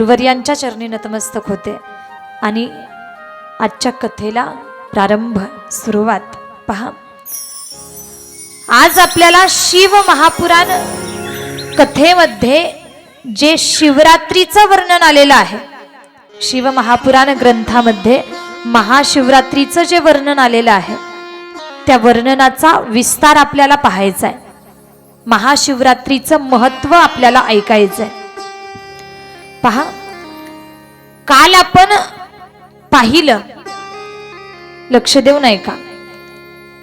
गुरुवर्यांच्या चरणी नतमस्तक होते आणि आजच्या कथेला प्रारंभ सुरुवात पहा. आज आपल्याला शिव महापुराण कथेमध्ये जे शिवरात्रीचं वर्णन आलेलं आहे शिव महापुराण ग्रंथामध्ये महाशिवरात्रीचं जे वर्णन आलेलं आहे त्या वर्णनाचा विस्तार आपल्याला पाहायचा आहे. महाशिवरात्रीचं महत्त्व आपल्याला ऐकायचं आहे. पहा. काल आपण पाहिलं. लक्ष देऊ नये का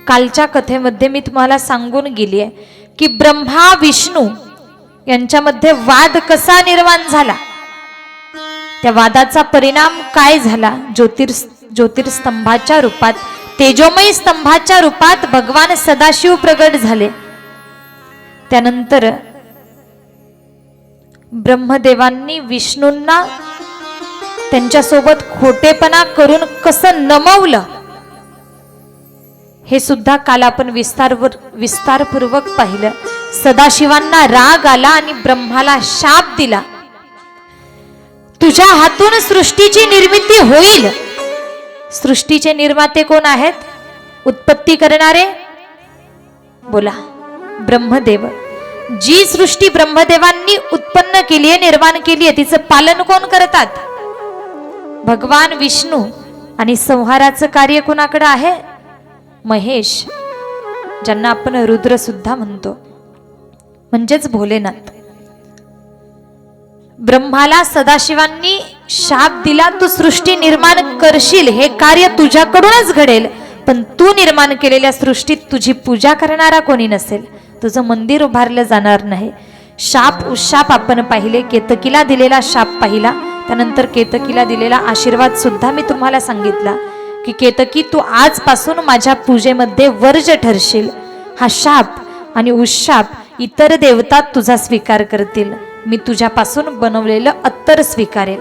कालच्या कथेमध्ये मी तुम्हाला सांगून गेली आहे की ब्रह्मा विष्णू यांच्यामध्ये वाद कसा निर्माण झाला? त्या वादाचा परिणाम काय झाला? ज्योतिर ज्योतिर्स्तंभाच्या रूपात तेजोमयी स्तंभाच्या रूपात भगवान सदाशिव प्रगट झाले. त्यानंतर ब्रह्मदेवांनी विष्णूंना त्यांच्यासोबत खोटेपणा करून कसं नमवलं हे सुद्धा काल आपण विस्तारवर विस्तारपूर्वक पाहिलं. सदाशिवांना राग आला आणि ब्रह्माला शाप दिला. तुझ्या हातून सृष्टीची निर्मिती होईल. सृष्टीचे निर्माते कोण आहेत? उत्पत्ती करणारे? बोला ब्रह्मदेव. जी सृष्टी ब्रह्मदेवांनी उत्पन्न केली आहे निर्माण केली आहे तिचं पालन कोण करतात? भगवान विष्णू आणि संहाराचं कार्य कोणाकडे आहे? महेश ज्यांना आपण रुद्र सुद्धा म्हणतो. म्हणजेच भोलेनाथ. ब्रह्माला सदाशिवांनी शाप दिला तू सृष्टी निर्माण करशील हे कार्य तुझ्याकडूनच घडेल. पण तू निर्माण केलेल्या सृष्टीत तुझी पूजा करणारा कोणी नसेल. तुझं मंदिर उभारलं जाणार नाही. शाप उशाप आपण पाहिले केतकीला दिलेला शाप पाहिला. त्यानंतर केतकीला दिलेला आशीर्वाद सुद्धा मी तुम्हाला सांगितला की केतकी तू आजपासून माझ्या पूजेमध्ये वर्ज ठरशील. हा शाप आणि उशाप इतर देवता तुझा स्वीकार करतील. मी तुझ्यापासून बनवलेलं अत्तर स्वीकारेल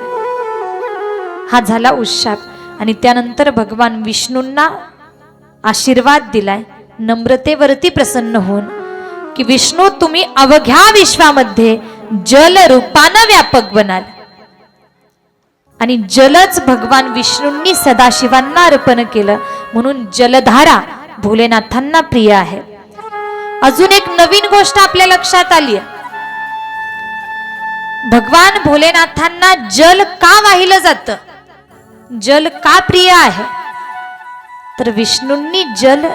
हा झाला उशाप. आणि त्यानंतर भगवान विष्णूंना आशीर्वाद दिलाय. नम्रतेवरती प्रसन्न होऊन. की विष्णू तुम्ही अवघ्या विश्वामध्ये जल रूपानं व्यापक बनाल. आणि जलच भगवान विष्णूंनी सदाशिवांना अर्पण केलं. म्हणून जलधारा भोलेनाथांना प्रिय आहे. अजून एक नवीन गोष्ट आपल्या लक्षात आली आहे भगवान भोलेनाथांना जल का वाहिलं जातं? जल का प्रिय आहे? तर विष्णूंनी जल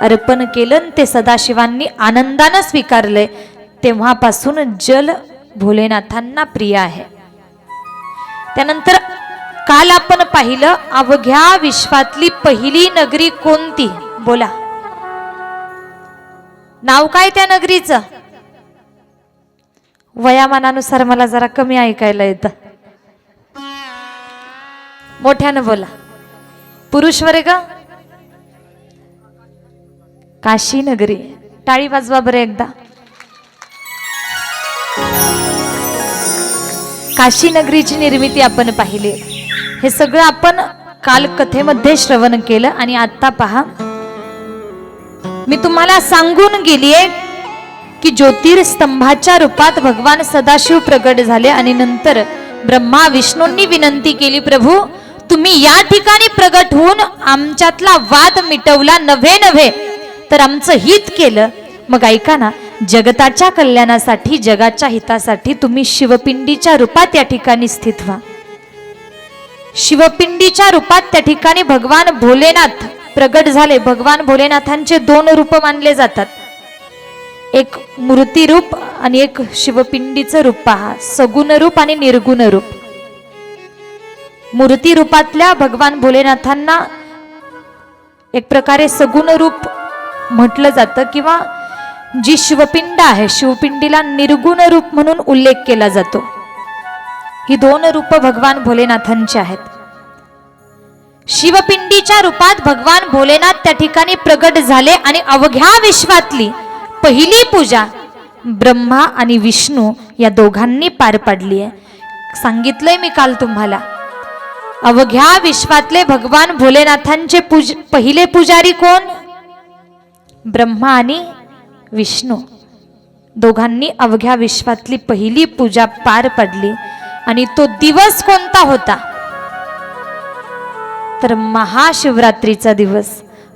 अर्पण केलं आणि ते सदाशिवांनी आनंदानं स्वीकारलंय तेव्हापासून जल भोलेनाथांना प्रिय आहे. त्यानंतर काल आपण पाहिलं अवघ्या विश्वातली पहिली नगरी कोणती? बोला. नाव काय त्या नगरीचं? वयामानानुसार मला जरा कमी ऐकायला येतं. मोठ्यानं बोला. पुरुष वर्ग? काशी नगरी टाळी वाजवा बरं एकदा. काशी नगरीची निर्मिती आपण पाहिली. हे सगळं आपण काल कथेमध्ये श्रवण केलं आणि आता पहा. मी तुम्हाला सांगून गेलीये की ज्योतिर्स्तंभाच्या रूपात भगवान सदाशिव प्रगट झाले आणि नंतर ब्रह्मा विष्णूंनी विनंती केली प्रभू तुम्ही या ठिकाणी प्रगट होऊन आमच्यातला वाद मिटवला नव्हे नव्हे. तर आमचं हित केलं. मग ऐका ना जगताच्या कल्याणासाठी जगाच्या हितासाठी तुम्ही शिवपिंडीच्या रूपात या ठिकाणी स्थित व्हा. शिवपिंडीच्या रूपात त्या ठिकाणी भगवान भोलेनाथ प्रगट झाले. भगवान भोलेनाथांचे दोन रूप मानले जातात. एक मूर्ती रूप आणि एक शिवपिंडीचं रूप पहा. सगुण रूप आणि निर्गुण रूप मूर्ती रूपातल्या भगवान भोलेनाथांना एक प्रकारे सगुण रूप म्हटलं जातं किंवा जी शिवपिंड आहे शिवपिंडीला निर्गुण रूप म्हणून उल्लेख केला जातो. ही दोन रूप भगवान भोलेनाथांची आहेत. शिवपिंडीच्या रूपात भगवान भोलेनाथ त्या ठिकाणी प्रगट झाले आणि अवघ्या विश्वातली पहिली पूजा ब्रह्मा आणि विष्णू या दोघांनी पार पाडली आहे. सांगितलंय मी काल तुम्हाला. अवघ्या विश्वातले भगवान भोलेनाथांचे पूज पहिले पुजारी कोण? ब्रह्मा आणि विष्णू. दोघांनी अवघ्या विश्वातली पहिली पूजा पार पडली आणि तो दिवस कोणता होता? तर महाशिवरात्रीचा दिवस.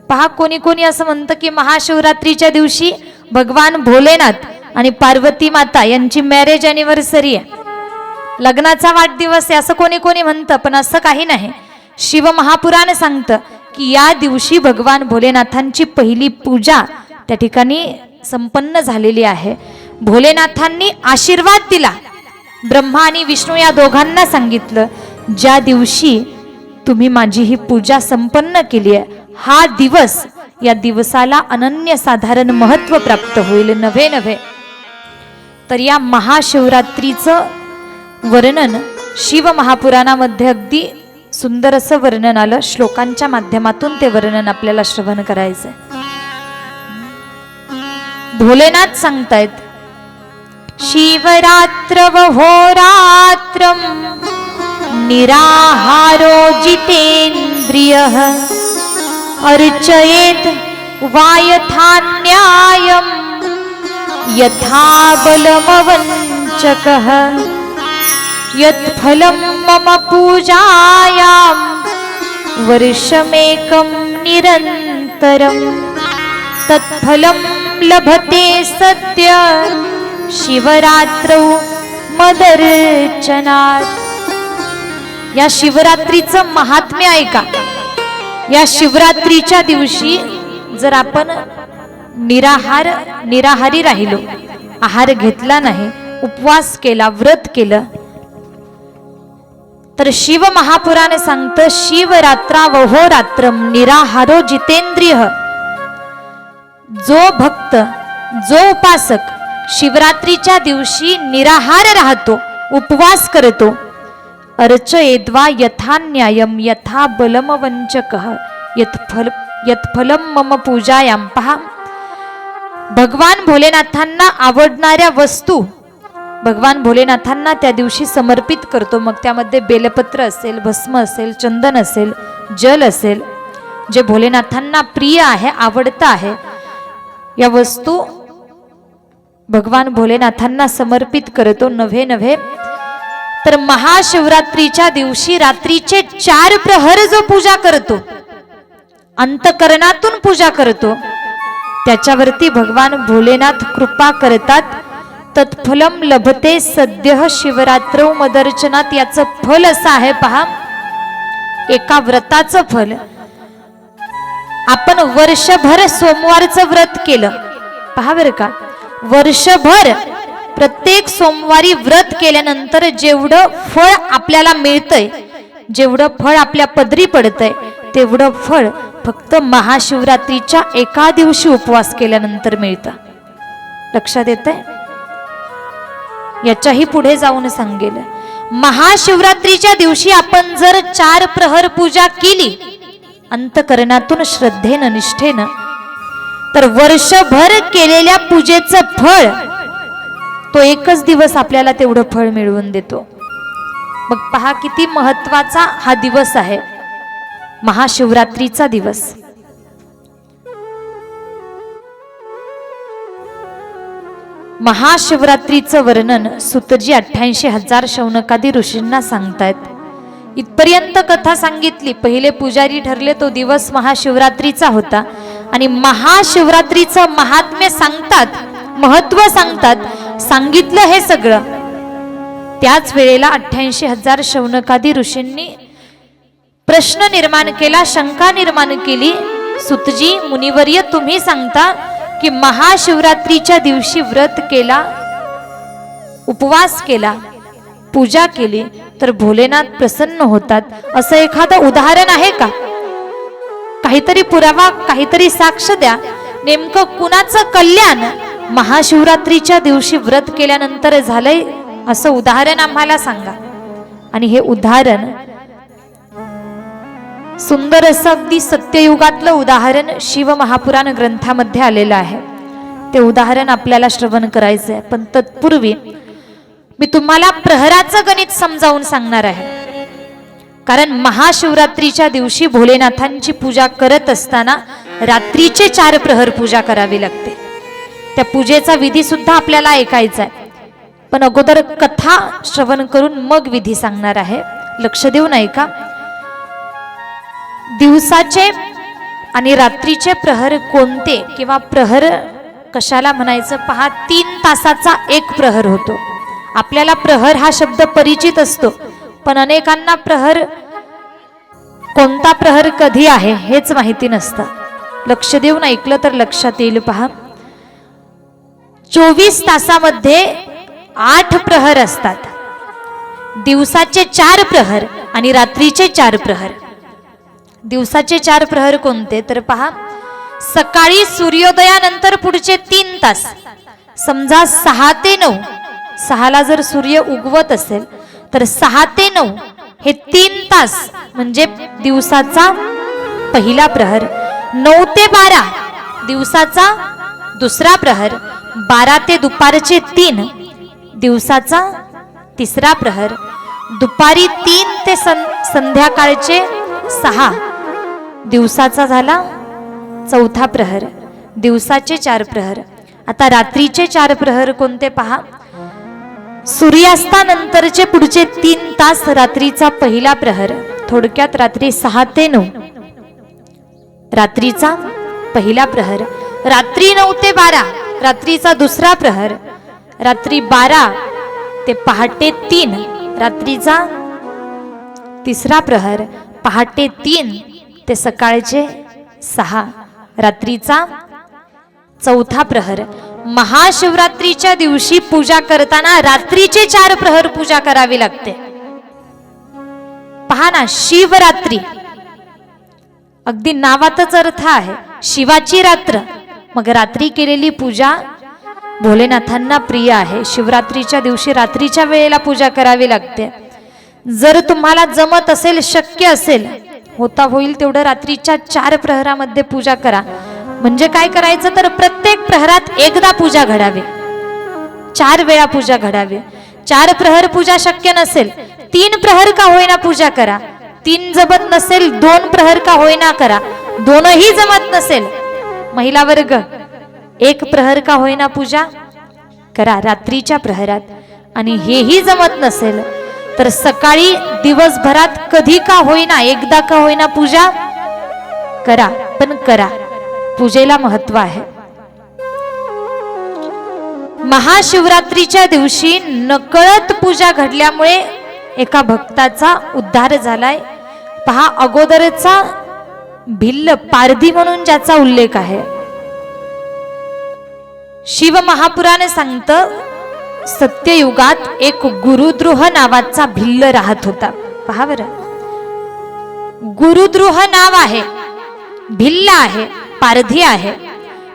पहा कोणी कोणी असं म्हणतं की महाशिवरात्रीच्या दिवशी भगवान भोलेनाथ आणि पार्वती माता यांची मॅरेज अॅनिव्हर्सरी आहे. लग्नाचा वाढदिवस आहे असं कोणी कोणी म्हणतं पण असं काही नाही. शिव महापुराण सांगतं की या दिवशी भगवान भोलेनाथांची पहिली पूजा त्या ठिकाणी संपन्न झालेली आहे. भोलेनाथांनी आशीर्वाद दिला. ब्रह्मा आणि विष्णू या दोघांना सांगितलं ज्या दिवशी तुम्ही माझी ही पूजा संपन्न केली आहे हा दिवस या दिवसाला अनन्यसाधारण महत्त्व प्राप्त होईल नव्हे नव्हे. तर या महाशिवरात्रीचं वर्णन शिव महापुराणामध्ये अगदी सुंदर असं वर्णन आलं. श्लोकांच्या माध्यमातून ते वर्णन आपल्याला श्रवण करायचंय. भोलेनाथ सांगतायत शिवरात्र होरात्रम निराहारो जितेंद्रिय अर्चयेत वायथान्यायम यथा बलमवंचकः यत्फलं मम पूजायां वर्षमेकं निरन्तरं। तत्फलं लभते सद्य शिवरात्रौ मदर्चनात्। या शिवरात्रीचं महात्म्य ऐका या शिवरात्रीच्या दिवशी जर आपण निराहार निराहारी राहिलो आहार घेतला नाही उपवास केला व्रत केलं तर शिव महापुराने सांगतं शिवरात्रा वहो निराहारो जितेंद्रिय. जो भक्त जो उपासक शिवरात्रीच्या दिवशी निराहार राहतो उपवास करतो अर्च एद्वा यथा न्यायम यथा बलम वंचक यत्फल मम पूजायाम पहा। भगवान भोलेनाथांना आवडणाऱ्या वस्तू भगवान भोलेनाथांना त्या दिवशी समर्पित करतो. मग त्यामध्ये बेलपत्र असेल भस्म असेल चंदन असेल जल असेल. जे भोलेनाथांना प्रिय आहे आवडतं आहे या वस्तू भगवान भोलेनाथांना समर्पित करतो नव्हे नव्हे. तर महाशिवरात्रीच्या दिवशी रात्रीचे चार प्रहर जो पूजा करतो अंतकरणातून पूजा करतो त्याच्यावरती भगवान भोलेनाथ कृपा करतात. तत्फलम लभते सद्य शिवरात्र मदर्चनात. याचं फल असं आहे पहा. एका व्रताचं फल. आपण वर्षभर सोमवारचं व्रत केलं. पहा बरं का. वर्षभर प्रत्येक सोमवारी व्रत केल्यानंतर जेवढं फळ आपल्याला मिळतंय जेवढं फळ आपल्या पदरी पडतंय तेवढं फळ फक्त महाशिवरात्रीच्या एका दिवशी उपवास केल्यानंतर मिळतं. लक्षात येत याच्याही पुढे जाऊन सांगेल. महाशिवरात्रीच्या दिवशी आपण जर चार प्रहर पूजा केली अंतकरणातून श्रद्धेनं निष्ठेनं तर वर्षभर केलेल्या पूजेचं फळ तो एकच दिवस आपल्याला तेवढं फळ मिळवून देतो. मग पहा किती महत्त्वाचा हा दिवस आहे. महाशिवरात्रीचा दिवस. महाशिवरात्रीचं वर्णन सुतजी अठ्ठ्याऐंशी हजार शौनकादी ऋषींना सांगतायत. इथपर्यंत कथा सांगितली पहिले पुजारी ठरले तो दिवस महाशिवरात्रीचा होता. आणि महाशिवरात्रीचं महात्म्य सांगतात महत्त्व सांगतात सांगितलं हे सगळं. त्याच वेळेला अठ्ठ्याऐंशी हजार शौनकादी ऋषींनी प्रश्न निर्माण केला शंका निर्माण केली. सुतजी मुनिवर्य तुम्ही सांगता की महाशिवरात्रीच्या दिवशी व्रत केला उपवास केला पूजा केली तर भोलेनाथ प्रसन्न होतात. असं एखादं उदाहरण आहे का? काहीतरी पुरावा काहीतरी साक्ष द्या. नेमकं कुणाचं कल्याण महाशिवरात्रीच्या दिवशी व्रत केल्यानंतर झालंय? असं उदाहरण आम्हाला सांगा. आणि हे उदाहरण सुंदर असं अगदी सत्ययुगातलं उदाहरण शिव महापुराण ग्रंथामध्ये आलेलं आहे. ते उदाहरण आपल्याला श्रवण करायचं आहे. पण तत्पूर्वी मी तुम्हाला प्रहराचं गणित समजावून सांगणार आहे. कारण महाशिवरात्रीच्या दिवशी भोलेनाथांची पूजा करत असताना रात्रीचे चार प्रहर पूजा करावी लागते. त्या पूजेचा विधी सुद्धा आपल्याला ऐकायचा आहे. पण अगोदर कथा श्रवण करून मग विधी सांगणार आहे. लक्ष देऊन ऐका. दिवसाचे आणि रात्रीचे प्रहर कोणते किंवा प्रहर कशाला म्हणायचं? पहा तीन तासाचा एक प्रहर होतो. आपल्याला प्रहर हा शब्द परिचित असतो पण अनेकांना प्रहर कोणता प्रहर कधी आहे हेच माहिती नसतं. लक्ष देऊन ऐकलं तर लक्षात येईल पहा. चोवीस तासामध्ये आठ प्रहर असतात. दिवसाचे चार प्रहर आणि रात्रीचे चार प्रहर. दिवसाचे चार प्रहर कोणते? तर पहा सकाळी सूर्योदयानंतर पुढचे तीन तास. समजा सहा ते नऊ. सहाला जर सूर्य उगवत असेल तर सहा ते नऊ हे तीन तास म्हणजे दिवसाचा पहिला प्रहर. नऊ ते बारा दिवसाचा दुसरा प्रहर. बारा ते दुपारचे तीन दिवसाचा तिसरा प्रहर. दुपारी तीन ते सं संध्याकाळचे सहा. दिवसाचा झाला चौथा प्रहर. दिवसाचे चार प्रहर. आता रात्रीचे चार प्रहर कोणते पहा? सूर्यास्तानंतरचे पुढचे तीन तास रात्रीचा पहिला प्रहर. थोडक्यात रात्री सहा ते नऊ. रात्रीचा पहिला प्रहर. रात्री नऊ ते बारा. रात्रीचा दुसरा प्रहर. रात्री बारा ते पहाटे तीन. रात्रीचा तिसरा प्रहर. पहाटे तीन ते सकाळचे सहा. रात्रीचा चौथा प्रहर. महाशिवरात्रीच्या दिवशी पूजा करताना रात्रीचे चार प्रहर पूजा करावी लागते. पहा ना शिवरात्री. अगदी नावातच अर्थ आहे शिवाची रात्र. मग रात्री केलेली पूजा भोलेनाथांना प्रिय आहे. शिवरात्रीच्या दिवशी रात्रीच्या वेळेला पूजा करावी लागते. जर तुम्हाला जमत असेल शक्य असेल होता होईल तेवढं रात्रीच्या चार प्रहरामध्ये पूजा करा. म्हणजे काय करायचं तर प्रत्येक प्रहरात एकदा पूजा घडावी. चार वेळा पूजा घडावी. चार प्रहर पूजा शक्य नसेल तीन प्रहर का होईना पूजा करा. तीन जमत नसेल दोन प्रहर का होईना करा. दोनही जमत नसेल. महिला वर्ग एक प्रहर का होईना पूजा? करा रात्रीच्या प्रहरात. आणि हेही जमत नसेल तर सकाळी दिवसभरात कधी का होईना एकदा का होईना पूजा करा पण करा. पूजेला महत्त्व आहे. महाशिवरात्रीच्या दिवशी नकळत पूजा घडल्यामुळे एका भक्ताचा उद्धार झालाय. पहा अगोदरचा भिल्ल पारधी म्हणून ज्याचा उल्लेख आहे. शिव महापुराने सांगतं सत्ययुगात एक गुरुद्रोह नावाचा भिल्ल राहत होता. पहा बरं. गुरुद्रोह नाव आहे भिल्ल आहे पारधी आहे.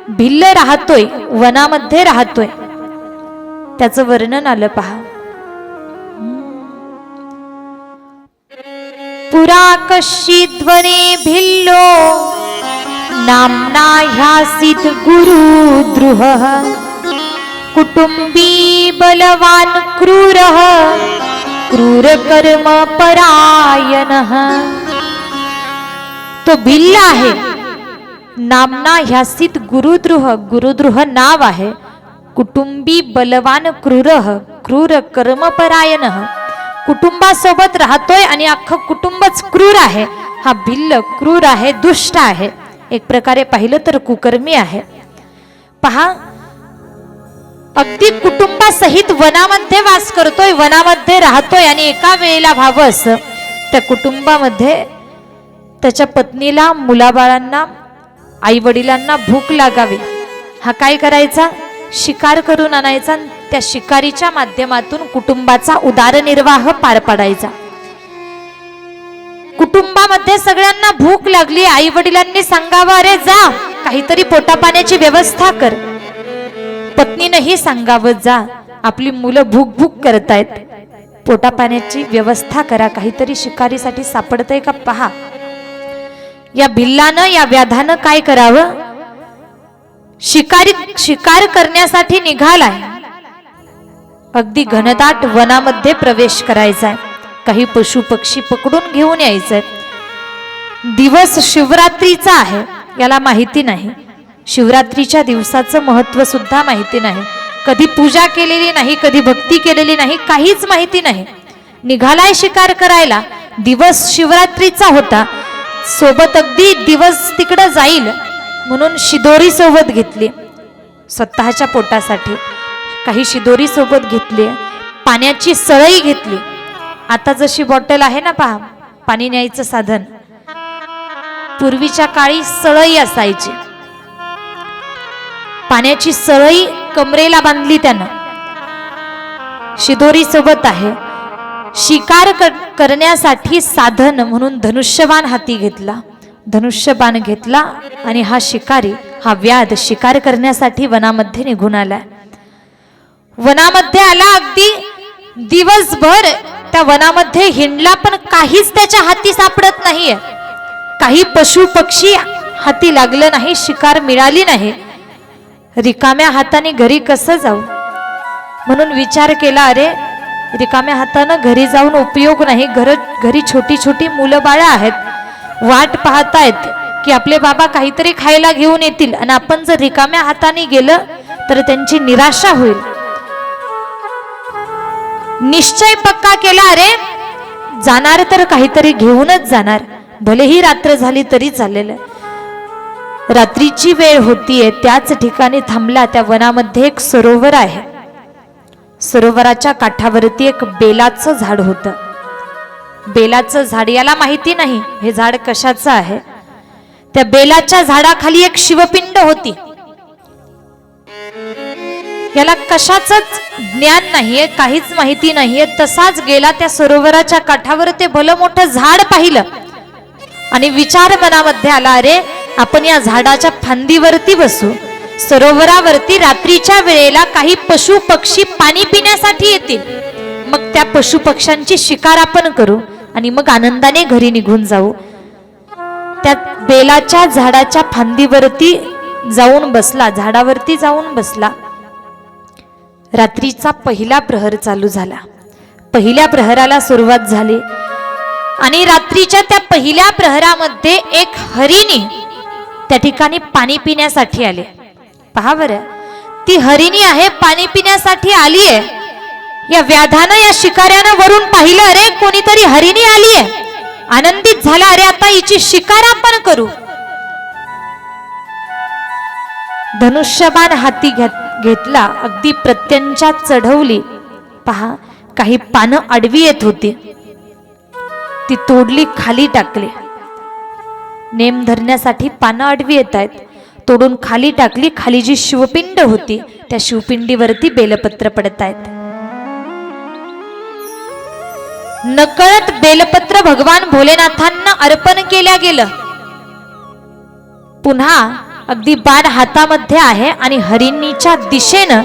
भिल्ल राहतोय वनामध्ये राहतोय. त्याचं वर्णन आलं पहा. पुरा कश्चिद्वने भिल्लो नाम्ना ह्यासीत गुरुद्रुह. कुटुंबी बलवान क्रूर क्रूर कर्म परायण तो भिल्ल आहे। नामना ह्यासित गुरुद्रुह गुरुद्रुह नाव आहे। कुटुंबी बलवान क्रूर क्रूर कर्मपरायण कुटुंबासोबत राहतोय आणि अख्खं कुटुंबच क्रूर आहे। हा भिल्ल क्रूर आहे दुष्ट आहे। एक प्रकारे पाहिलं तर कुकर्मी आहे। पहा अगदी कुटुंबासहित वनामध्ये वास करतोय वनामध्ये राहतोय आणि एका वेळेला व्हावं असं. त्या कुटुंबामध्ये त्याच्या पत्नीला मुलाबाळांना आई वडिलांना भूक लागावी. हा काय करायचा? शिकार करून आणायचा त्या शिकारीच्या माध्यमातून कुटुंबाचा उदारनिर्वाह पार पाडायचा. कुटुंबामध्ये सगळ्यांना भूक लागली आई वडिलांनी सांगावं अरे जा काहीतरी पोटापाण्याची व्यवस्था कर. पत्नीनंही सांगावं जा. आपली मुलं भूक भूक करतायत. पोटापाण्याची व्यवस्था करा. काहीतरी शिकारीसाठी सापडतंय का पहा. या भिल्लानं या व्याधानं काय करावं? शिकारी शिकार करण्यासाठी निघालाय. अगदी घनदाट वनामध्ये प्रवेश करायचाय. काही पशु पक्षी पकडून घेऊन यायचंय. दिवस शिवरात्रीचा आहे. याला माहिती नाही. शिवरात्रीच्या दिवसाचं महत्त्व सुद्धा माहिती नाही. कधी पूजा केलेली नाही कधी भक्ती केलेली नाही काहीच माहिती नाही. निघालाय शिकार करायला दिवस शिवरात्रीचा होता. सोबत अगदी दिवस तिकडं जाईल म्हणून शिदोरी सोबत घेतली. स्वतःच्या पोटासाठी. काही शिदोरी सोबत घेतली. पाण्याची सळई घेतली. आता जशी बॉटल आहे ना पहा पाणी न्यायचं साधन. पूर्वीच्या काळी सळई असायची. पाण्याची सळई कमरेला बांधली त्यानं. शिदोरी सोबत आहे. शिकार कर- करण्यासाठी साधन म्हणून धनुष्यबाण हाती घेतला. धनुष्यबाण घेतला आणि हा शिकारी हा व्याध शिकार करण्यासाठी वनामध्ये निघून आलाय. वनामध्ये आला अगदी दिवसभर. त्या वनामध्ये हिंडला पण काहीच त्याच्या हाती सापडत नाहीये. काही पशु पक्षी हाती लागलं नाही शिकार मिळाली नाही. रिकाम्या हाताने घरी कसं जाऊ? म्हणून विचार केला अरे रिकाम्या हातानं घरी जाऊन उपयोग नाही. घर घरी छोटी छोटी मुलं बाळं आहेत. वाट पाहतायत की आपले बाबा काहीतरी खायला घेऊन येतील. आणि आपण जर रिकाम्या हाताने गेलं तर त्यांची निराशा होईल. निश्चय पक्का केला अरे जाणार तर काहीतरी घेऊनच जाणार. भलेही रात्र झाली तरी चालेल. रात्रीची वेळ होतीये त्याच ठिकाणी थांबला. त्या वनामध्ये एक सरोवर आहे. सरोवराच्या काठावरती एक बेलाचं झाड होतं. बेलाचं झाड याला माहिती नाही हे झाड कशाचं आहे? त्या बेलाच्या झाडाखाली एक शिवपिंड होती. याला कशाच ज्ञान नाहीये काहीच माहिती नाहीये. तसाच गेला त्या सरोवराच्या काठावर ते भलं मोठं झाड पाहिलं. आणि विचार मनामध्ये आला अरे आपण या झाडाच्या फांदीवरती बसू. सरोवरावरती रात्रीच्या वेळेला काही पशु पक्षी पाणी पिण्यासाठी येतील. मग त्या पशु पक्ष्यांची शिकार आपण करू आणि मग आनंदाने घरी निघून जाऊ. त्या बेलाच्या झाडाच्या फांदीवरती जाऊन बसला झाडावरती जाऊन बसला. रात्रीचा पहिला प्रहर चालू झाला. पहिल्या प्रहराला सुरुवात झाली आणि रात्रीच्या त्या पहिल्या प्रहरामध्ये एक हरिणी त्या ठिकाणी पाणी पिण्यासाठी आले. पहा बरं. ती हरिणी आहे पाणी पिण्यासाठी आली आहे. या व्याधानं या शिकाऱ्यानं वरून पाहिलं अरे कोणीतरी हरिणी आली आहे. आनंदित झाला अरे आता हिची शिकार आपण करू. धनुष्यबाण हाती घेतला अगदी प्रत्यंच्या चढवली. पहा काही पानं आडवी येत होती. ती तोडली खाली टाकली. नेम धरण्यासाठी पानं आडवी येत आहेत. तोडून खाली टाकली खाली जी शिवपिंड होती त्या शिवपिंडीवरती बेलपत्र पडत आहेत. नकळत बेलपत्र भगवान भोलेनाथांना अर्पण केल्या गेलं. पुन्हा अगदी बाण हातामध्ये आहे आणि हरिणीच्या दिशेनं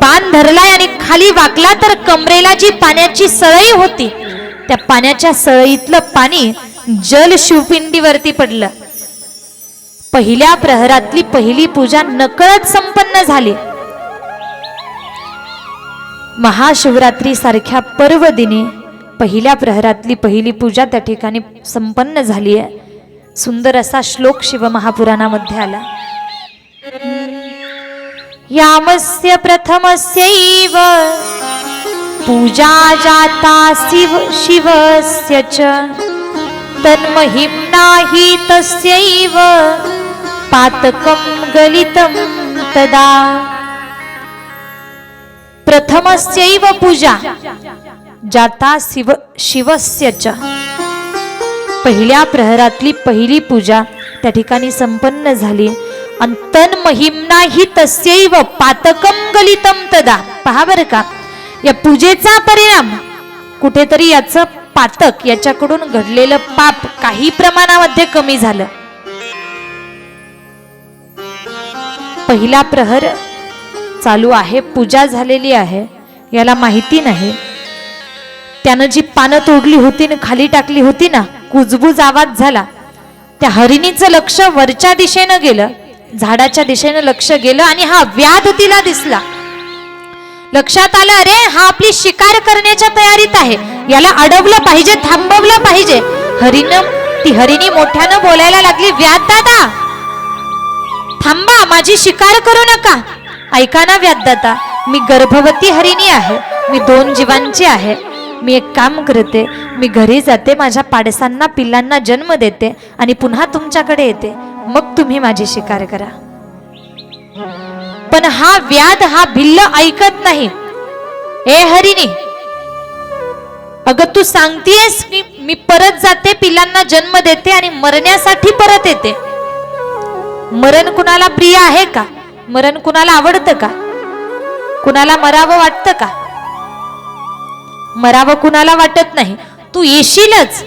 बाण धरलाय आणि खाली वाकला तर कमरेला जी पाण्याची सळई होती त्या पाण्याच्या सळईतलं पाणी जल शिवपिंडीवरती पडलं. पहिल्या प्रहरातली पहिली पूजा नकळत संपन्न झाली. महाशिवरात्री सारख्या पर्व दिनी पहिल्या प्रहरातली पहिली पूजा त्या ठिकाणी संपन्न झाली आहे. सुंदर असा श्लोक शिवमहापुराणामध्ये आला. यामस्य प्रथमस्यैव पूजा जाता शिव शिवस्य च. तन्महिम्ना हि तस्यैव। पातकं गलितं तदा। प्रथमस्यैव पूजा जाता शिव शिवस्य च। पहिल्या प्रहरातली पहिली पूजा त्या ठिकाणी संपन्न झाली. आणि तन महिमना ही तस्यैव पातकम गलितम तदा। पहा बरं का या पूजेचा परिणाम कुठेतरी याचं पातक याच्याकडून घडलेलं पाप काही प्रमाणामध्ये कमी झालं. पहिला प्रहर चालू आहे पूजा झालेली आहे याला माहिती नाही. त्यानं जी पानं तोडली होती ना खाली टाकली होती ना कुजबूज आवाज झाला. त्या हरिणीचं लक्ष वरच्या दिशेनं गेलं झाडाच्या दिशेनं लक्ष गेलं आणि हा व्याध तिला दिसला. लक्षात आलं अरे हा आपली शिकार करण्याच्या तयारीत आहे. याला अडवलं पाहिजे थांबवलं पाहिजे. हरिण ती हरिणी मोठ्यानं बोलायला लागली व्याध दादा थांबा माझी शिकार करू नका. ऐका ना व्यात दादा मी गर्भवती हरिणी आहे मी दोन जीवांची आहे. मी एक काम करते मी घरी जाते माझ्या पाडसांना पिल्लांना जन्म देते आणि पुन्हा तुमच्याकडे येते. मग तुम्ही माझी शिकार करा. पण हा व्याध हा भिल्ल ऐकत नाही. ए हरिणी अगं तू सांगतेस की मी परत जाते पिलांना जन्म देते आणि मरण्यासाठी परत येते. मरण कुणाला प्रिय आहे का? मरण कुणाला आवडतं का? कुणाला मरावं वाटतं का? मरावं कुणाला वाटत नाही? तू येशीलच.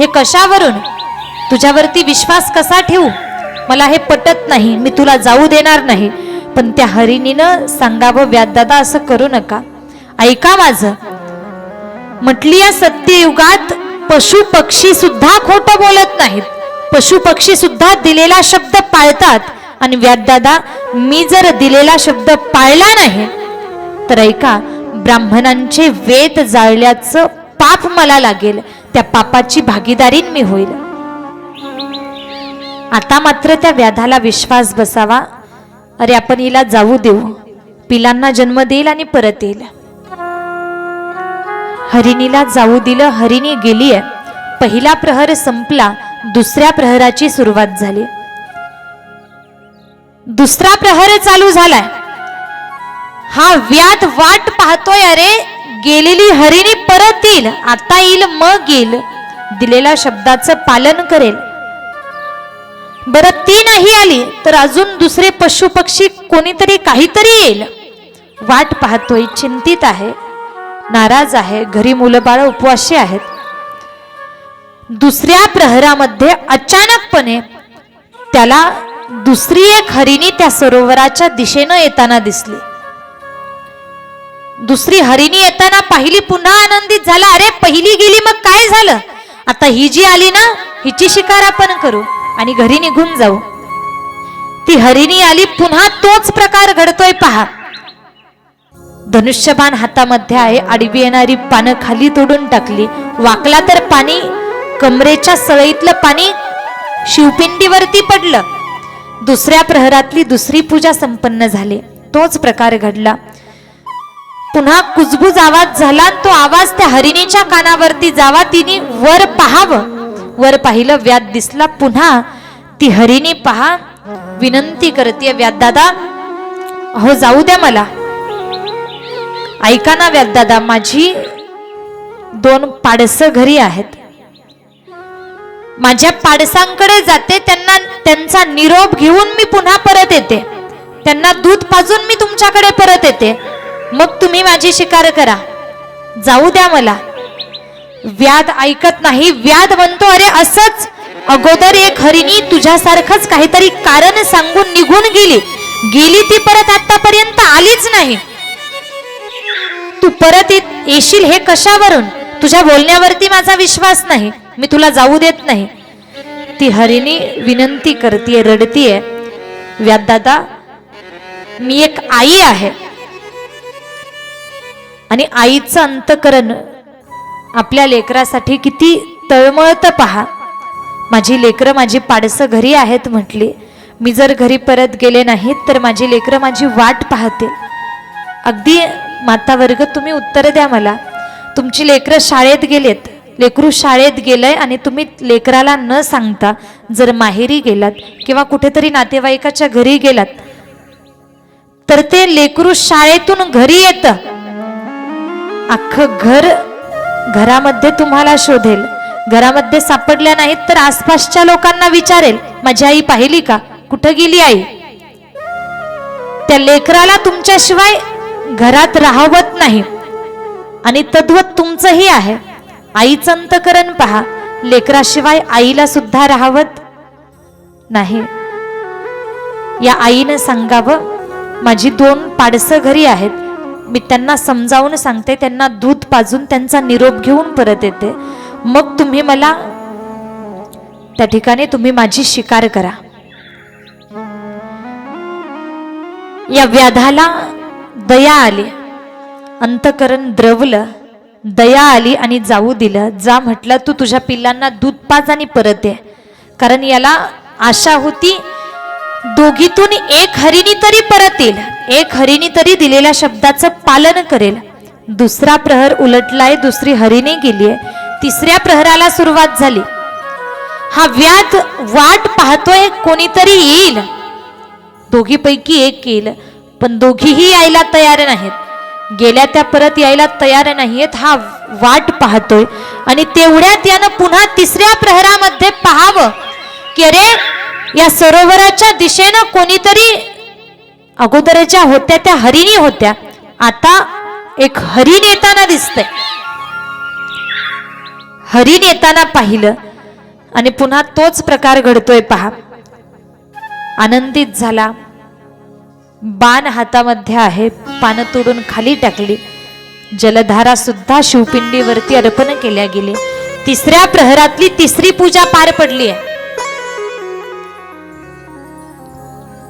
हे कशावरून? तुझ्यावरती विश्वास कसा ठेवू? मला हे पटत नाही मी तुला जाऊ देणार नाही. पण त्या हरिणीनं सांगावं व्यादादा असं करू नका. ऐका माझं. म्हटली या सत्ययुगात पशु पक्षी सुद्धा खोटं बोलत नाहीत. पशु पक्षी सुद्धा दिलेला शब्द पाळतात. आणि व्यादादा मी जर दिलेला शब्द पाळला नाही तर ऐका ब्राह्मणांचे वेद जाळल्याचं पाप मला लागेल. त्या पापाची भागीदारी मी होईल. आता मात्र त्या व्याधाला विश्वास बसावा. अरे आपण हिला जाऊ देऊ. पिलांना जन्म देईल आणि परत येईल. हरिणीला जाऊ दिलं हरिणी गेलीय. पहिला प्रहर संपला दुसऱ्या प्रहराची सुरुवात झाली. दुसरा प्रहर चालू झालाय. हा व्याध वाट पाहतोय अरे गेलेली हरिणी परत येईल आता येईल मग येईल. दिलेल्या शब्दाचं पालन करेल. बरं ती नाही आली तर अजून दुसरे पशु पक्षी कोणीतरी काहीतरी येईल. वाट पाहतोय चिंतित आहे नाराज आहे घरी मुलं बाळ उपवाशी आहेत. दुसऱ्या प्रहरामध्ये अचानकपणे त्याला दुसरी एक हरिणी त्या सरोवराच्या दिशेनं येताना दिसली. दुसरी हरिणी येताना पाहिली पुन्हा आनंदित झाला अरे पहिली गेली मग काय झालं? आता ही जी आली ना हिची शिकार आपण करू. आणि घरी निघून जाऊ. ती हरिणी आली पुन्हा तोच प्रकार घडतोय पहा. धनुष्यबाण हातामध्ये आहे आडवी येणारी पानं खाली तोडून टाकली. वाकला तर पाणी कमरेच्या सळईतलं पाणी शिवपिंडीवरती पडलं. दुसऱ्या प्रहरातली दुसरी पूजा संपन्न झाली. तोच प्रकार घडला. पुन्हा कुजबुज आवाज झाला आणि तो आवाज त्या हरिणीच्या कानावरती जावा तिने वर पाहावं. वर पाहिलं व्याद दिसला. पुन्हा ती हरिणी पहा विनंती करते व्याददादा हो जाऊ द्या मला. ऐका ना व्याददादा माझी दोन पाडसं घरी आहेत. माझ्या पाडसांकडे जाते त्यांना त्यांचा निरोप घेऊन मी पुन्हा परत येते. त्यांना दूध पाजून मी तुमच्याकडे परत येते. मग तुम्ही माझी शिकार करा. जाऊ द्या मला. व्याध ऐकत नाही. व्याध म्हणतो अरे असच अगोदर एक हरिणी तुझ्यासारखंच काहीतरी कारण सांगून निघून गेली. गेली ती परत आतापर्यंत आलीच नाही. तू परत येत- येशील हे कशावरून? तुझ्या बोलण्यावरती माझा विश्वास नाही. मी तुला जाऊ देत नाही. ती हरिणी विनंती करतीये रडतीये. व्याधदादा मी एक आई आहे. आणि आईचं अंतकरण आपल्या लेकरासाठी किती तळमळतं पहा. माझी लेकरं माझी पाडसं घरी आहेत म्हटली. मी जर घरी परत गेले नाहीत तर माझी लेकरं माझी वाट पाहतील अगदी माता वर्ग तुम्ही उत्तर द्या मला. तुमची लेकरं शाळेत गेलेत. लेकरू शाळेत गेलंय आणि तुम्ही लेकराला न सांगता जर माहेरी गेलात किंवा कुठेतरी नातेवाईकाच्या घरी गेलात तर ते लेकरू शाळेतून घरी येतं. अख्खं घर घरामध्ये तुम्हाला शोधेल. घरामध्ये सापडल्या नाहीत तर आसपासच्या लोकांना विचारेल माझी आई पाहिली का? कुठं गेली आई? त्या लेकराला तुमच्याशिवाय घरात राहवत नाही. आणि तद्वत तुमचंही आहे. आईचं अंतकरण पहा. लेकराशिवाय आईला सुद्धा राहवत नाही. या आईनं सांगावं माझी दोन पाडसं घरी आहेत. मी त्यांना समजावून सांगते त्यांना दूध पाजून त्यांचा निरोप घेऊन परत येते. मग तुम्ही मला त्या ठिकाणी तुम्ही माझी शिकार करा. या व्याधाला दया आली अंतकरण द्रवलं दया आली आणि जाऊ दिलं. जा म्हटलं तू तुझ्या पिल्लांना दूध पाज आणि परत ये. कारण याला आशा होती दोघीतून एक हरिणी तरी परत येईल एक हरिणी तरी दिलेल्या शब्दाचं पालन करेल. दुसरा प्रहर उलटलाय दुसरी हरिणी गेलीये तिसऱ्या प्रहराला सुरुवात झाली. हा व्याध वाट पाहतोय कोणीतरी येईल. दोघीपैकी एक येईल पण दोघीही यायला तयार नाहीत. गेल्या त्या परत यायला तयार नाहीयेत हा वाट पाहतोय. आणि तेवढ्यात यानं पुन्हा तिसऱ्या प्रहरामध्ये पाहावं की अरे या सरोवराच्या दिशेनं कोणीतरी अगोदरच्या होत्या त्या हरिणी होत्या. आता एक हरिण येताना दिसतंय. हरिण येताना पाहिलं आणि पुन्हा तोच प्रकार घडतोय पहा. आनंदित झाला. बाण हातामध्ये आहे पानं तोडून खाली टाकली. जलधारा सुद्धा शिवपिंडीवरती अर्पण केल्या गेले. तिसऱ्या प्रहरातली तिसरी पूजा पार पडली आहे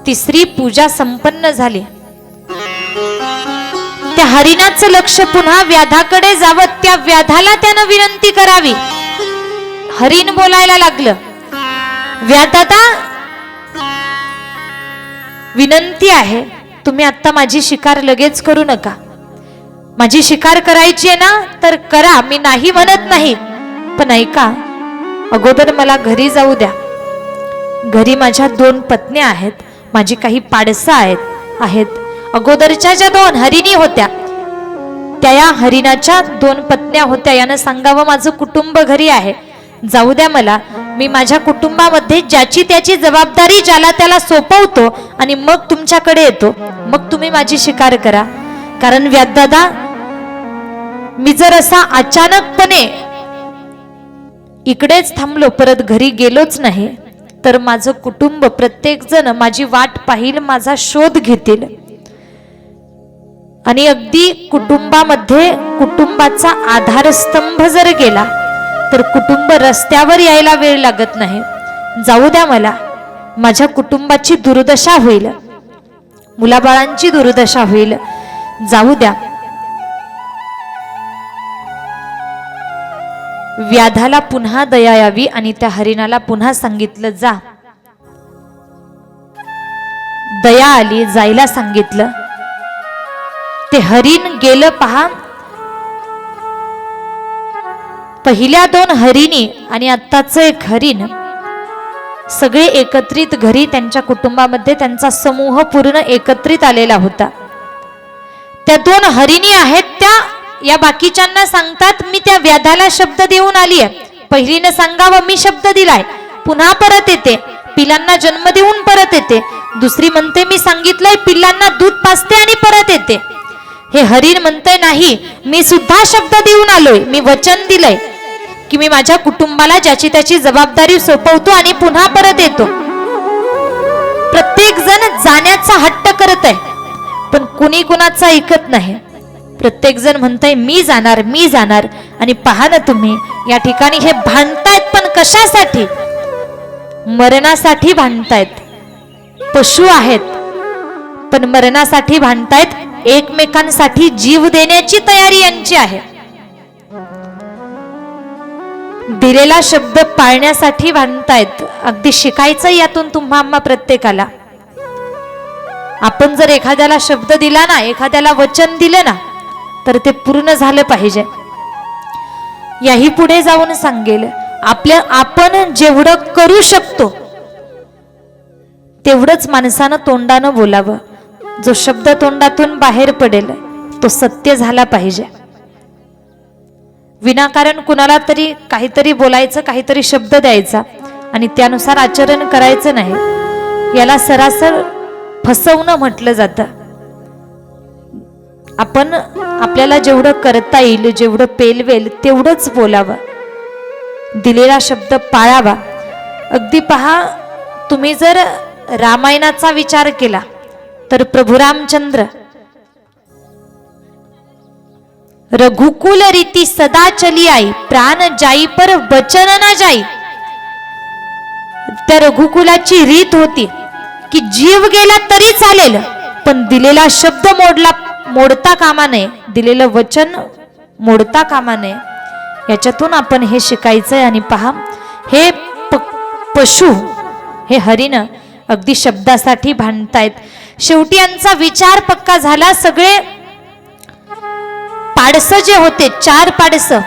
तिसरी पूजा संपन्न झाली. त्या हरिणाचं लक्ष पुन्हा व्याधाकडे जावं त्या व्याधाला त्यानं विनंती करावी. हरिण बोलायला लागलं. व्याधाता विनंती आहे तुम्ही आता माझी शिकार लगेच करू नका. माझी शिकार करायची आहे ना तर करा मी नाही म्हणत नाही. पण ऐका अगोदर मला घरी जाऊ द्या. घरी माझ्या दोन पत्न्या आहेत माझी काही पाडसं आहेत आहेत. अगोदरच्या ज्या दोन हरिणी होत्या त्या या हरिणाच्या दोन पत्न्या होत्या. यानं सांगावं माझं कुटुंब घरी आहे. जाऊ द्या मला. मी माझ्या कुटुंबामध्ये ज्याची त्याची जबाबदारी ज्याला त्याला सोपवतो आणि मग तुमच्याकडे येतो. मग तुम्ही माझी शिकार करा. कारण व्यादादा मी जर असा अचानकपणे इकडेच थांबलो परत घरी गेलोच नाही. तर माझं कुटुंब प्रत्येकजण माझी वाट पाहिल माझा शोध घेतील. आणि अगदी कुटुंबामध्ये कुटुंबाचा आधारस्तंभ जर गेला तर कुटुंब रस्त्यावर यायला वेळ लागत नाही. जाऊ द्या मला माझ्या कुटुंबाची दुर्दशा होईल. मुलाबाळांची दुर्दशा होईल. जाऊ द्या. व्याधाला पुन्हा दया यावी आणि त्या हरिणाला पुन्हा सांगितलं जा. दया आली जायला सांगितलं. ते हरिण गेलं पहा. पहिल्या दोन हरिणी आणि आत्ताचं एक हरिण सगळे एकत्रित घरी त्यांच्या कुटुंबामध्ये त्यांचा समूह पूर्ण एकत्रित आलेला होता. त्या दोन हरिणी आहेत त्या या बाकीच्यांना सांगतात मी त्या व्याधाला शब्द देऊन आली आहे पहिलीनं सांगावं मी शब्द दिलाय. पुन्हा परत येते. पिलांना जन्म देऊन परत येते. दुसरी म्हणते मी सांगितलंय पिल्लांना दूध पाजते आणि परत येते. हे हरिण म्हणते नाही मी सुद्धा शब्द देऊन आलोय. मी वचन दिलंय की मी माझ्या कुटुंबाला ज्याची त्याची जबाबदारी सोपवतो आणि पुन्हा परत येतो. प्रत्येक जण जाण्याचा हट्ट करत आहे पण कुणी कुणाचा ऐकत नाही. प्रत्येकजण म्हणतंय म्हणताय मी जाणार मी जाणार. आणि पहा ना तुम्ही या ठिकाणी हे भांडतायत पण कशासाठी? मरणासाठी भांडतायत. पशु आहेत पण मरणासाठी भांडतायत एकमेकांसाठी जीव देण्याची तयारी यांची आहे. दिलेला शब्द पाळण्यासाठी भांडतायत. अगदी शिकायचं यातून तुम्हा आम्हा प्रत्येकाला. आपण जर एखाद्याला शब्द दिला ना एखाद्याला वचन दिलं ना तर ते पूर्ण झालं पाहिजे. याही पुढे जाऊन सांगेल आपल्या आपण जेवढं करू शकतो तेवढंच माणसानं तोंडानं बोलावं. जो शब्द तोंडातून बाहेर पडेल तो सत्य झाला पाहिजे. विनाकारण कुणाला तरी काहीतरी बोलायचं काहीतरी शब्द द्यायचा आणि त्यानुसार आचरण करायचं नाही याला सरासर फसवणं म्हटलं जातं. आपण आपल्याला जेवढं करता येईल जेवढं पेलवेल तेवढंच बोलावं. दिलेला शब्द पाळावा. अगदी पहा तुम्ही जर रामायणाचा विचार केला तर प्रभू रामचंद्र रघुकुल रीती सदा चली आई प्राण जाई पर वचन ना जाई. त्या रघुकुलाची रीत होती की जीव गेला तरी चालेल पण दिलेला शब्द मोडला मोडता कामाने दिलेलं वचन मोडता कामाने याच्यातून आपण हे शिकायचंय आणि पहा हे प पशु हे हरिण अगदी शब्दासाठी भांडतायत. शेवटी यांचा विचार पक्का झाला सगळे पाडसं जे होते चार पाडसं